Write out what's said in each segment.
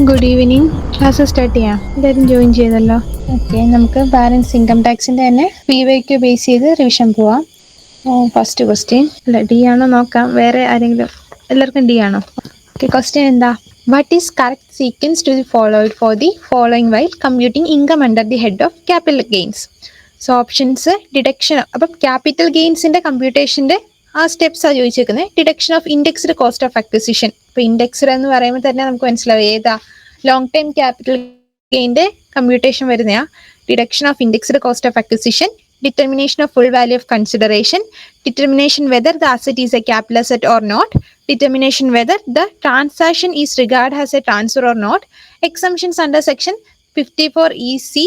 Good evening class start ചെയ്യാം എല്ലാവരും join ചെയ്തല്ലോ. ഓക്കെ നമുക്ക് ബാലൻസ് ഇൻകം ടാക്സിന്റെ തന്നെ പി വൈക്ക് ബേസ് ചെയ്ത് റിവിഷൻ പോവാം. ഫസ്റ്റ് ക്വസ്റ്റ്യൻ അല്ല ഡി ആണോ നോക്കാം. വേറെ ആരെങ്കിലും? എല്ലാവർക്കും ഡി ആണോ? ഓക്കെ ക്വസ്റ്റ്യൻ എന്താ? What is correct sequence to the followed for the following while computing income under the head of capital gains so options deduction അപ്പം ക്യാപിറ്റൽ ഗെയിൻസിന്റെ കമ്പ്യൂട്ടേഷന്റെ ആ സ്റ്റെപ്സ് ആ ചോദിച്ചേക്കുന്നത് deduction of indexed cost of acquisition ഇപ്പൊ indexed എന്ന് പറയുമ്പോൾ തന്നെ നമുക്ക് മനസ്സിലാവും ഏതാ ലോങ് ടൈം ക്യാപിറ്റൽ ഗെയിന്റെ computation വരുന്നയാ. Deduction of indexed cost of acquisition determination of full value of consideration determination whether the asset is a capital asset or not determination whether the transaction is regard has a transfer or not exemptions under section fifty four E C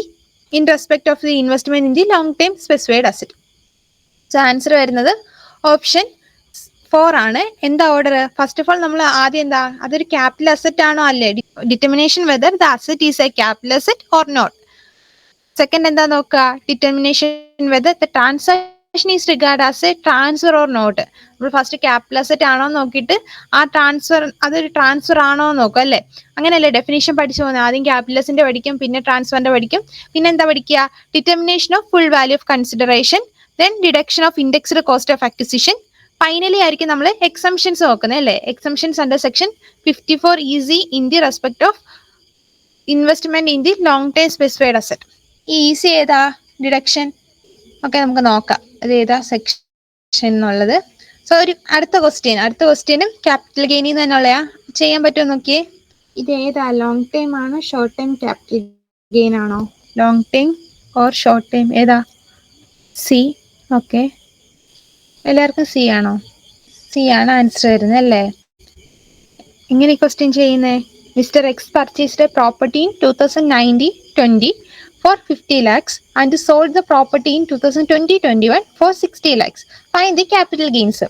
in respect of the investment in the long time specified asset so answer വരുന്നത് option four ആണ്. എന്താ order first of all നമ്മൾ ആദ്യം എന്താ അതൊരു capital asset ആണോ അല്ലേ? Determination whether the asset is a capital asset or not second എന്താ നോക്കുക? Determination whether the transaction is regard as a transfer or not നമ്മൾ ഫസ്റ്റ് ക്യാപിറ്റൽ അസറ്റ് ആണോ നോക്കിയിട്ട് ആ ട്രാൻസ്ഫർ അതൊരു ട്രാൻസ്ഫർ ആണോ നോക്കുക അല്ലേ? അങ്ങനെയല്ലേ ഡെഫിനേഷൻ പഠിച്ചു പോകുന്നത്. ആദ്യം ക്യാപിറ്റലസിന്റെ പഠിക്കും പിന്നെ ട്രാൻസ്ഫറിന്റെ പഠിക്കും. പിന്നെ എന്താ പഠിക്കുക? Determination of full value of consideration then deduction of indexed cost of acquisition finally ആയിരിക്കും നമ്മൾ എക്സംഷൻസ് നോക്കുന്നത് അല്ലേ? Exemptions under section fifty four EC in the respect of investment in the long term specified asset ഈ EC ഏതാ? Deduction ഒക്കെ നമുക്ക് നോക്കാം. അത് ഏതാ സെക്ഷൻ എന്നുള്ളത്? സോ ഒരു അടുത്ത ക്വസ്റ്റ്യൻ അടുത്ത ക്വസ്റ്റ്യനും ക്യാപിറ്റൽ ഗെയിനിൽ തന്നെയുള്ളയാ ചെയ്യാൻ പറ്റുമോ നോക്കിയേ? ഇത് ഏതാ? ലോങ് ടൈം ആണോ? ഷോർട്ട് ടൈം ക്യാപിറ്റൽ ഗെയിൻ ആണോ? Long time or short time ഏതാ? സി ഓക്കെ എല്ലാവർക്കും സി ആണോ? സി ആണ് ആൻസർ വരുന്നത് അല്ലേ? ഇങ്ങനെ ക്വസ്റ്റ്യൻ ചെയ്യുന്നേ. Mister X purchased a property in two thousand ninety twenty four fifty lakhs and sold the property in two thousand twenty twenty one four sixty lakhs fine the capital gains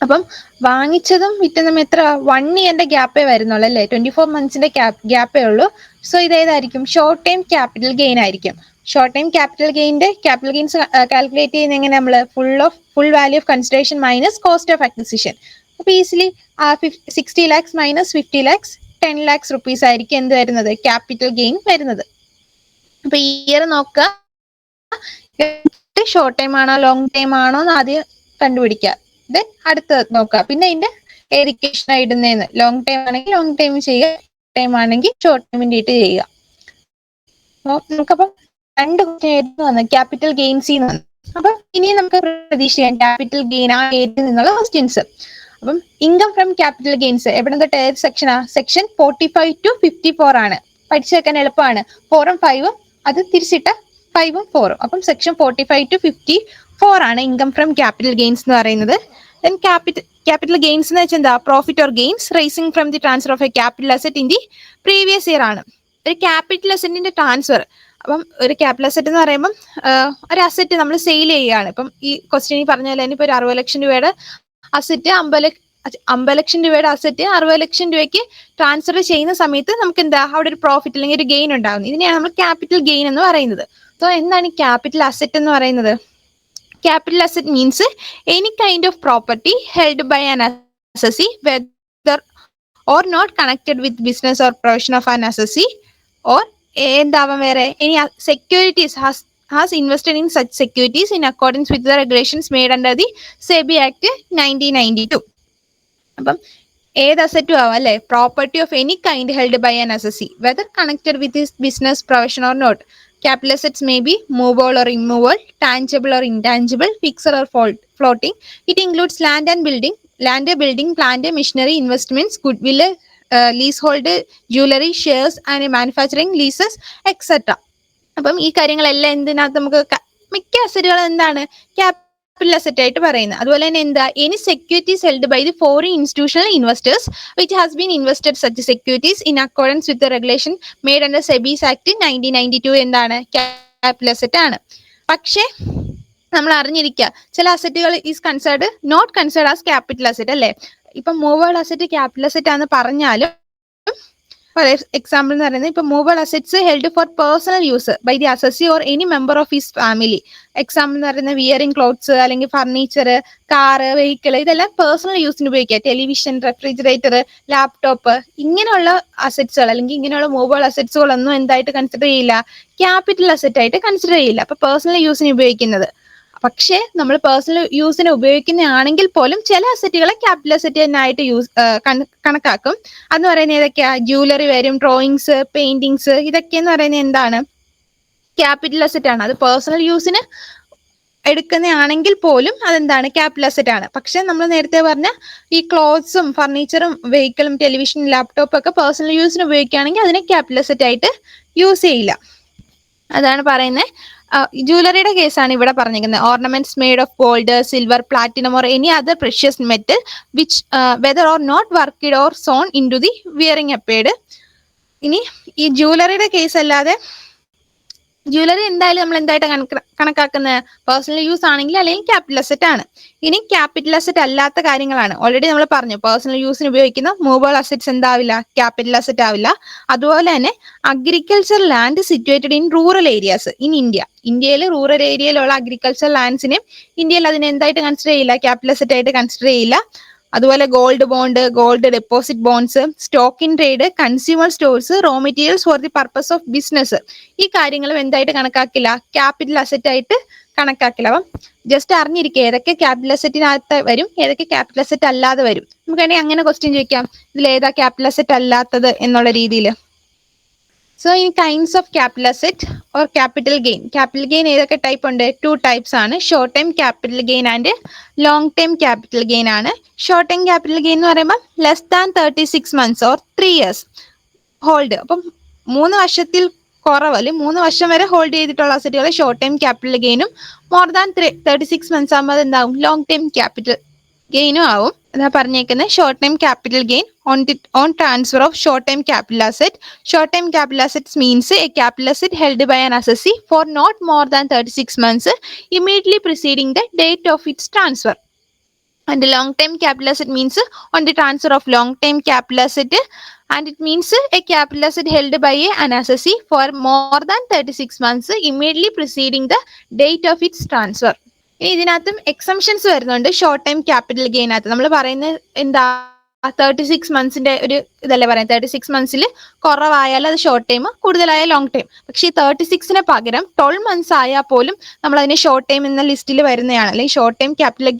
അപ്പം വാങ്ങിച്ചതും വിറ്റതും എത്ര? One ഇയറിന്റെ ഗ്യാപ്പേ വരുന്നുള്ളൂ അല്ലേ? Twenty four മന്ത്സിന്റെ ഗ്യാപ്പേ ഉള്ളൂ. So ഇതേതായിരിക്കും short time capital gain ആയിരിക്കും. ഷോർട്ട് ടൈം ക്യാപിറ്റൽ ഗെയിന്റെ ക്യാപിറ്റൽ ഗെയിൻസ് കാൽക്കുലേറ്റ് ചെയ്യുന്ന എങ്ങനെ നമ്മൾ full of full value of consideration minus cost of acquisition അപ്പോൾ easily sixty lakhs minus fifty lakhs ten lakhs rupees ആയിരിക്കും എന്ത് വരുന്നത്? ക്യാപിറ്റൽ ഗെയിൻ വരുന്നത്. അപ്പൊ ഇയർ നോക്കുക. ഷോർട്ട് ടൈം ആണോ ലോങ് ടൈം ആണോ എന്ന് ആദ്യം കണ്ടുപിടിക്കുക. ദെൻ അടുത്തത് നോക്കുക. പിന്നെ അതിന്റെ ഏരിക്കേഷൻ ഇടുന്നതെന്ന് ലോങ് ടൈം ആണെങ്കിൽ ലോങ് ടൈം ചെയ്യുക ടൈം ആണെങ്കിൽ ഷോർട്ട് ടൈമിന്റെ ഇട്ട് ചെയ്യുക. നമുക്കപ്പം രണ്ട് ക്വസ്റ്റ്യൻ വന്നത്. ക്യാപിറ്റൽ ഗെയിൻസിൽ നിന്ന് അപ്പൊ ഇനി നമുക്ക് പ്രതീക്ഷിക്കാം. ക്യാപിറ്റൽ ഗെയിൻ ആ ഏരിയയിൽ നിന്നുള്ള ക്വസ്റ്റ്യൻസ് അപ്പം ഇൻകം ഫ്രം ക്യാപിറ്റൽ ഗെയിൻസ് എവിടെ തൊട്ട് ഏത് സെക്ഷനാ section forty five to fifty four ആണ്. പഠിച്ചു വെക്കാൻ എളുപ്പമാണ്. ഫോറും ഫൈവും അത് തിരിച്ചിട്ട ഫൈവും ഫോറും അപ്പം section forty five to fifty four ആണ് ഇൻകം ഫ്രം ക്യാപിറ്റൽ ഗെയിൻസ് എന്ന് പറയുന്നത്. ദെൻ ക്യാപിറ്റൽ ക്യാപിറ്റൽ ഗെയിൻസ് എന്ന് വെച്ചാൽ എന്താ? Profit or gains arising from the transfer of a capital asset in the previous year ആണ്. ഒരു ക്യാപിറ്റൽ അസറ്റിന്റെ ട്രാൻസ്ഫർ അപ്പം ഒരു ക്യാപിറ്റൽ അസറ്റ് എന്ന് പറയുമ്പം ഒരു അസറ്റ് നമ്മൾ സെയിൽ ചെയ്യുകയാണ്. ഇപ്പം ഈ ക്വസ്റ്റ്യൻ പറഞ്ഞ പോലെ തന്നെ ഒരു അറുപത് ലക്ഷം രൂപയുടെ അസറ്റ് അമ്പത് അമ്പത് ലക്ഷം രൂപയുടെ അസറ്റ് അറുപത് ലക്ഷം രൂപയ്ക്ക് ട്രാൻസ്ഫർ ചെയ്യുന്ന സമയത്ത് നമുക്ക് എന്താ അവിടെ ഒരു പ്രോഫിറ്റ് അല്ലെങ്കിൽ ഒരു ഗെയിൻ ഉണ്ടാകുന്നത് ഇതിനെയാണ് നമ്മൾ ക്യാപിറ്റൽ ഗെയിൻ എന്ന് പറയുന്നത്. സോ എന്താണ് ഈ ക്യാപിറ്റൽ അസറ്റ് എന്ന് പറയുന്നത്? Capital asset means any kind of property held by an assessee whether or not connected with business or profession of an assessee or എന്താവാം വേറെ? ഇനി securities has has invested in such securities in accordance with the regulations made under the SEBI act nineteen ninety two അപ്പം ഏത് അസറ്റും ആവാം അല്ലെ? Property of any kind held by an assessee whether connected with his business profession or not capital assets may be may or movable or or intangible or or fixed floating it includes land and building land building plant machinery investments good goodwill, uh, hold jewellery shares and manufacturing leases etcetera അപ്പം ഈ കാര്യങ്ങളെല്ലാം എന്തിനകത്ത് നമുക്ക് മിക്ക അസറ്റുകൾ എന്താണ്? Capital asset ആയിട്ട് പറയുന്നത്. അതുപോലെ തന്നെ എന്താ? Any securities held by the foreign institutional investors which has been invested such securities in accordance with regulation made under SEBI's act nineteen ninety two എന്താണ്? ക്യാപിറ്റൽ അസറ്റ് ആണ്. പക്ഷേ നമ്മൾ അറിഞ്ഞിരിക്കുക ചില അസറ്റുകൾ is concerned not concerned as capital asset അല്ലേ? ഇപ്പം മൂവേൾ asset capital asset ആണെന്ന് പറഞ്ഞാലും എക്സാമ്പിൾ എന്ന് പറയുന്നത് ഇപ്പൊ movable assets held for personal use by the assessee or any member of his family example എന്ന് പറയുന്നത് വിയറിംഗ് ക്ലോത്ത്സ് അല്ലെങ്കിൽ ഫർണിച്ചർ കാറ് വെഹിക്കിൾ ഇതെല്ലാം പേഴ്സണൽ യൂസിന് ഉപയോഗിക്കുക. ടെലിവിഷൻ റെഫ്രിജറേറ്റർ ലാപ്ടോപ്പ് ഇങ്ങനെയുള്ള അസറ്റ്സുകൾ അല്ലെങ്കിൽ ഇങ്ങനെയുള്ള മൂവബിൾ അസറ്റ്സുകളൊന്നും എന്തായിട്ട് കൺസിഡർ ചെയ്യില്ല. ക്യാപിറ്റൽ അസറ്റ് ആയിട്ട് കൺസിഡർ ചെയ്യില്ല. അപ്പൊ പേഴ്സണൽ യൂസിന് ഉപയോഗിക്കുന്നത്. പക്ഷേ നമ്മൾ പേഴ്സണൽ യൂസിന് ഉപയോഗിക്കുന്നതാണെങ്കിൽ പോലും ചില അസറ്റുകളെ ക്യാപിറ്റൽ അസറ്റ് തന്നെയായിട്ട് യൂസ് കണക്കാക്കും. അതെന്ന് പറയുന്നത് ഏതൊക്കെയാ? ജ്വല്ലറി വരും ഡ്രോയിങ്സ് പെയിന്റിങ്സ് ഇതൊക്കെ എന്ന് പറയുന്നത് എന്താണ്? ക്യാപിറ്റൽ അസറ്റ് ആണ്. അത് പേഴ്സണൽ യൂസിന് എടുക്കുന്നതാണെങ്കിൽ പോലും അതെന്താണ്? ക്യാപിറ്റൽ അസറ്റ് ആണ്. പക്ഷെ നമ്മൾ നേരത്തെ പറഞ്ഞ ഈ ക്ലോത്ത്സും ഫർണിച്ചറും വെഹിക്കിളും ടെലിവിഷൻ ലാപ്ടോപ്പും ഒക്കെ പേഴ്സണൽ യൂസിന് ഉപയോഗിക്കുകയാണെങ്കിൽ അതിനെ ക്യാപിറ്റൽ അസറ്റ് ആയിട്ട് യൂസ് ചെയ്യില്ല. അതാണ് പറയുന്നത്. ജുവലറിയുടെ കേസാണ് ഇവിടെ പറഞ്ഞിരിക്കുന്നത് ornaments made of gold silver platinum or any other precious metal which whether or not worked or sewn into the wearing apparel ഇനി ഈ ജുവലറിയുടെ കേസ് അല്ലാതെ ജുവലറി എന്തായാലും നമ്മൾ എന്തായിട്ട് കണക്കാക്കുന്നത്? പേഴ്സണൽ യൂസ് ആണെങ്കിൽ അല്ലെങ്കിൽ ക്യാപിറ്റൽ അസറ്റ് ആണ്. ഇനി ക്യാപിറ്റൽ അസറ്റ് അല്ലാത്ത കാര്യങ്ങളാണ്. ഓൾറെഡി നമ്മൾ പറഞ്ഞു പേഴ്സണൽ യൂസിന് ഉപയോഗിക്കുന്ന മൂവബിൾ അസറ്റ്സ് എന്താവില്ല? ക്യാപിറ്റൽ അസറ്റ് ആവില്ല. അതുപോലെ തന്നെ agriculture land situated in rural areas in India ഇന്ത്യയിൽ റൂറൽ ഏരിയയിലുള്ള അഗ്രികൾച്ചർ ലാൻഡ്സിനെയും ഇന്ത്യയിൽ അതിനെ എന്തായിട്ട് കൺസിഡർ ചെയ്യില്ല? ക്യാപിറ്റൽ അസറ്റ് ആയിട്ട് കൺസിഡർ ചെയ്യില്ല. അതുപോലെ gold bond gold deposit bonds stock in trade consumer stores raw materials for the purpose of business ഈ കാര്യങ്ങളും എന്തായിട്ട് കണക്കാക്കില്ല? ക്യാപിറ്റൽ അസറ്റ് ആയിട്ട് കണക്കാക്കില്ല. അപ്പം ജസ്റ്റ് അറിഞ്ഞിരിക്കുക ഏതൊക്കെ ക്യാപിറ്റൽ അസറ്റിനകത്ത് വരും ഏതൊക്കെ ക്യാപിറ്റൽ അസറ്റ് അല്ലാതെ വരും. നമുക്ക് അങ്ങനെ ക്വസ്റ്റ്യൻ ചോദിക്കാം ഇതിൽ ഏതാ ക്യാപിറ്റൽ അസറ്റ് അല്ലാത്തത് എന്നുള്ള രീതിയിൽ so in kinds of capital asset or capital gain capital gain ഏതൊക്കെ ടൈപ്പ് ഉണ്ട്? ടു ടൈപ്സ് ആണ്. Short time capital gain and long time capital gain ആണ്. ഷോർട്ട് ടൈം ക്യാപിറ്റൽ ഗെയിൻ എന്ന് പറയുമ്പോൾ less than thirty six months or three years hold അപ്പം മൂന്ന് വർഷത്തിൽ കുറവ് അല്ലെങ്കിൽ മൂന്ന് വർഷം വരെ ഹോൾഡ് ചെയ്തിട്ടുള്ള അസറ്റുകൾ short time capital ഗെയിനും more than thirty six months ആകുമ്പോൾ എന്താവും ലോങ് ടൈം ക്യാപിറ്റൽ ഗെയിനും ആവും. അതാ പറഞ്ഞേക്കുന്നത് short time capital gain on the on transfer of short time capital asset short time capital assets means a capital asset held by an assessee for not more than thirty six months immediately preceding the date of its transfer and long term capital asset means on the transfer of long term capital asset and it means a capital asset held by a an assessee for more than 36 months immediately preceding the date of its transfer ഇനി ഇതിനകത്തും exemptions വരുന്നുണ്ട്. Short time capital ഗെയിനകത്ത് നമ്മൾ പറയുന്ന എന്താ thirty six മന്ത്സിന്റെ ഒരു ഇതല്ലേ പറയാം thirty six മന്ത്സിൽ കുറവായാൽ അത് ഷോർട്ട് ടൈം കൂടുതലായ ലോങ് ടൈം പക്ഷേ ഈ തേർട്ടി സിക്സിന് പകരം ട്വൽവ് മന്ത്സ് ആയാൽ പോലും നമ്മൾ അതിനെ ഷോർട്ട് ടൈം എന്ന ലിസ്റ്റിൽ വരുന്നതാണ്. അല്ലെങ്കിൽ ഷോർട്ട് ടൈം ക്യാപിറ്റൽ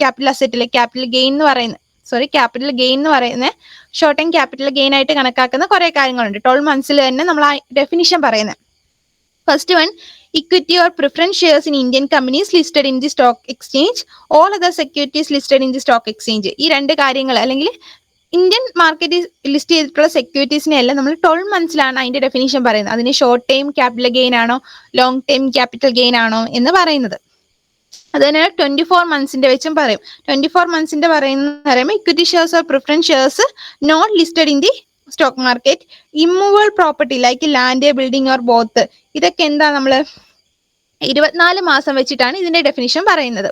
ക്യാപിറ്റൽ അസറ്റിലെ ക്യാപിറ്റൽ ഗെയിൻ എന്ന് പറയുന്നത് സോറി ക്യാപിറ്റൽ ഗെയിൻ എന്ന് പറയുന്നത് ഷോർട്ട് ടൈം ക്യാപിറ്റൽ ഗെയിൻ ആയിട്ട് കണക്കാക്കുന്ന കുറെ കാര്യങ്ങളുണ്ട്. ട്വൽവ് മന്ത്സിൽ തന്നെ നമ്മൾ ആ ഡെഫിനിഷൻ പറയുന്നത്. First one equity or preference shares in Indian companies listed in the stock exchange, all other securities listed in the stock exchange. ഈ രണ്ട് കാര്യങ്ങൾ അല്ലെങ്കിൽ ഇന്ത്യൻ മാർക്കറ്റിൽ ലിസ്റ്റ് ചെയ്തിട്ടുള്ള സെക്യൂരിറ്റീസിനെ എല്ലാം നമ്മൾ ട്വൽവ് മന്ത്സിലാണ് അതിന്റെ ഡെഫിനേഷൻ പറയുന്നത്. അതിന് ഷോർട്ട് ടൈം ക്യാപിറ്റൽ ഗെയിൻ ആണോ ലോങ് ടൈം ക്യാപിറ്റൽ ഗെയിൻ ആണോ എന്ന് പറയുന്നത്. അതുതന്നെ ട്വന്റി ഫോർ മന്ത്സിന്റെ വെച്ചും പറയും. ട്വന്റി ഫോർ മന്ത്സിന്റെ പറയുന്ന പറയുമ്പോൾ equity shares or preference shares not listed in the stock market immovable property like land building or both ഇതൊക്കെ എന്താ നമ്മൾ ഇരുപത്തിനാല് മാസം വെച്ചിട്ടാണ് ഇതിന്റെ ഡെഫിനിഷൻ പറയുന്നത്.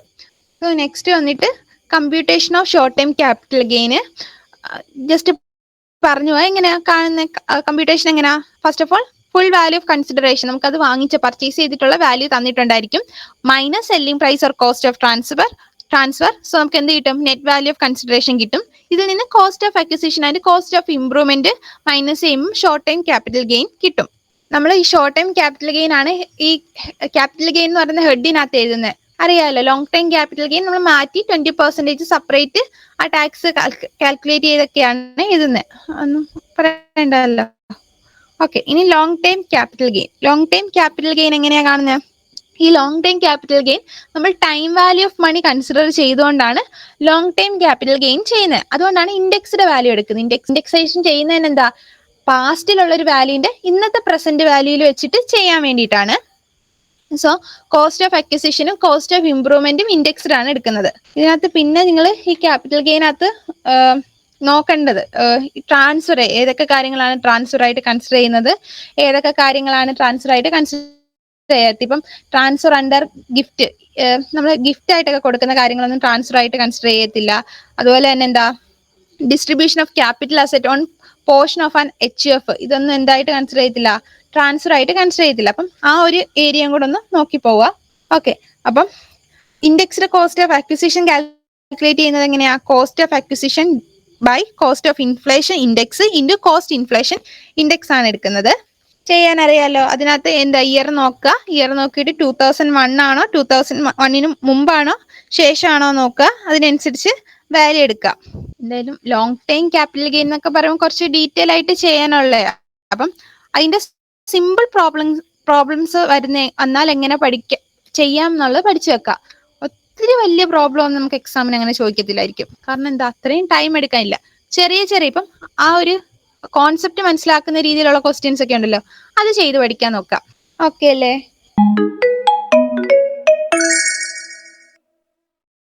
നെക്സ്റ്റ് വന്നിട്ട് computation of short time capital gain just പറഞ്ഞു എങ്ങനെയാ കാണുന്ന? കമ്പ്യൂട്ടേഷൻ എങ്ങനെയാ? First of all full value of consideration നമുക്ക് അത് വാങ്ങിച്ച് പർച്ചേസ് ചെയ്തിട്ടുള്ള value തന്നിട്ടുണ്ടായിരിക്കും. Minus selling price or cost of transfer transfer so നമുക്ക് എന്ത് കിട്ടും? നെറ്റ് വാല്യൂ ഓഫ് കൺസിഡറേഷൻ കിട്ടും. ഇതിൽ നിന്ന് cost of acquisition and cost of improvement minus ചെയ്യുമ്പോൾ ഷോർട്ട് ടൈം ക്യാപിറ്റൽ ഗെയിൻ കിട്ടും. നമ്മൾ ഈ ഷോർട്ട് ടൈം ക്യാപിറ്റൽ ഗെയിൻ ആണ് ഈ ക്യാപിറ്റൽ ഗെയിൻ എന്ന് പറയുന്ന ഹെഡിനകത്ത് എഴുതുന്നത്. അറിയാമല്ലോ ലോങ് ടൈം ക്യാപിറ്റൽ ഗെയിൻ നമ്മൾ മാറ്റി ട്വന്റി പെർസെന്റേജ് സെപ്പറേറ്റ് ആ ടാക്സ് കാൽക്കുലേറ്റ് ചെയ്തൊക്കെയാണ് എഴുതുന്നത്. ഒന്നും പറയണ്ടല്ലോ. ഓക്കെ ഇനി long time capital gain long time capital gain എങ്ങനെയാ കാണുന്നത്? ഈ ലോങ് ടൈം ക്യാപിറ്റൽ ഗെയിൻ നമ്മൾ time value of money consider ചെയ്തുകൊണ്ടാണ് ലോങ് ടൈം ക്യാപിറ്റൽ ഗെയിൻ ചെയ്യുന്നത്. അതുകൊണ്ടാണ് ഇൻഡെക്സ്ഡ് വാല്യൂ എടുക്കുന്നത്. ഇൻഡെക്സ് ഇൻഡെക്സേഷൻ ചെയ്യുന്നതിന് എന്താ? പാസ്റ്റിലുള്ള ഒരു വാല്യൂന്റെ ഇന്നത്തെ പ്രസന്റ് വാല്യൂയിൽ വെച്ചിട്ട് ചെയ്യാൻ വേണ്ടിയിട്ടാണ്. സോ കോസ്റ്റ് ഓഫ് അക്വിസിഷനും കോസ്റ്റ് ഓഫ് ഇംപ്രൂവ്മെന്റും ഇൻഡെക്സ്ഡ് ആണ് എടുക്കുന്നത്. ഇതിനകത്ത് പിന്നെ നിങ്ങൾ ഈ ക്യാപിറ്റൽ ഗെയിനകത്ത് നോക്കേണ്ടത്. ട്രാൻസ്ഫർ ഏതൊക്കെ കാര്യങ്ങളാണ് ട്രാൻസ്ഫർ ആയിട്ട് കൺസിഡർ ചെയ്യുന്നത്? ഏതൊക്കെ കാര്യങ്ങളാണ് ട്രാൻസ്ഫർ ആയിട്ട് കൺസിഡർ ചെയ്യാത്ത. ഇപ്പം ട്രാൻസ്ഫർ അണ്ടർ ഗിഫ്റ്റ് നമ്മൾ ഗിഫ്റ്റ് ആയിട്ടൊക്കെ കൊടുക്കുന്ന കാര്യങ്ങളൊന്നും ട്രാൻസ്ഫർ ആയിട്ട് കൺസിഡർ ചെയ്യത്തില്ല. അതുപോലെ തന്നെ എന്താ distribution of capital asset on portion of an H F ഇതൊന്നും എന്തായിട്ട് കൺസിഡർ ചെയ്യത്തില്ല. ട്രാൻസ്ഫർ ആയിട്ട് കൺസിഡർ ചെയ്യത്തില്ല. അപ്പം ആ ഒരു ഏരിയയും കൂടെ ഒന്ന് നോക്കി പോവുക ഓക്കെ അപ്പം indexed cost of acquisition calculate ചെയ്യുന്നത് എങ്ങനെയാ? Cost of acquisition by cost of inflation index into cost inflation index ആണ് എടുക്കുന്നത്. ചെയ്യാൻ അറിയാലോ അതിനകത്ത് എന്താ ഇയർ നോക്കുക ഇയർ നോക്കിയിട്ട് ടൂ തൗസൻഡ് വൺ ആണോ? ടൂ തൗസൻഡ് വണ്ണിന് മുമ്പാണോ? ശേഷമാണോ നോക്കുക അതിനനുസരിച്ച് വാല്യൂ എടുക്കാം. എന്തായാലും ലോങ് ടൈം ക്യാപിറ്റൽ ഗെയിൻ എന്നൊക്കെ പറയുമ്പോൾ കുറച്ച് ഡീറ്റെയിൽ ആയിട്ട് ചെയ്യാനുള്ള അപ്പം അതിന്റെ സിമ്പിൾ പ്രോബ്ലംസ് പ്രോബ്ലംസ് വരുന്ന വന്നാൽ എങ്ങനെ പഠിക്ക ചെയ്യാം എന്നുള്ളത് പഠിച്ചു വെക്കാം. ഒത്തിരി വലിയ പ്രോബ്ലം ഒന്നും നമുക്ക് എക്സാമിന് അങ്ങനെ ചോദിക്കത്തില്ലായിരിക്കും. കാരണം എന്താ അത്രയും ടൈം എടുക്കാനില്ല. ചെറിയ ചെറിയ ഇപ്പം ആ ഒരു കോൺസെപ്റ്റ് മനസ്സിലാക്കുന്ന രീതിയിലുള്ള ക്വസ്റ്റ്യൻസ് ഒക്കെ ഉണ്ടല്ലോ. അത് ചെയ്ത് പഠിക്കാൻ നോക്കാം. ഓക്കെ അല്ലേ?